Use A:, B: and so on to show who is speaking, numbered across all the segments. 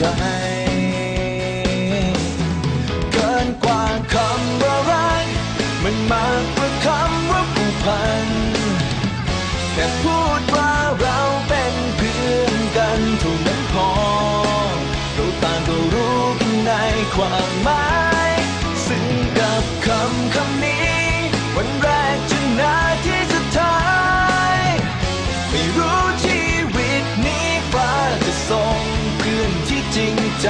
A: ใจ เกินกว่าคำว่ารัก มันมากกว่าคำว่าผูกพัน แค่พูดว่าเราเป็นเพื่อนกันเท่านั้นพอ เราต่างก็รู้กันในความหมาย ซึ่งกับคำคำนี้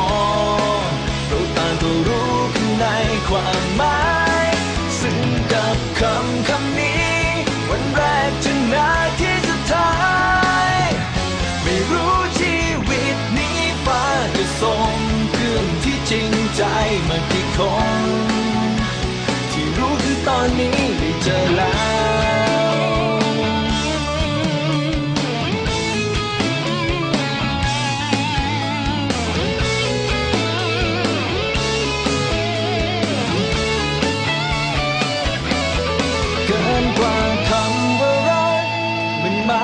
A: อเราต่างก็รู้ข้างในความหมายซึ่งกับคำคำนี้ วันแรกจนนาทีสุดท้าย ไม่รู้ชีวิตนี้ฟ้าจะส่งเพื่อนที่จริงใจมากี่คน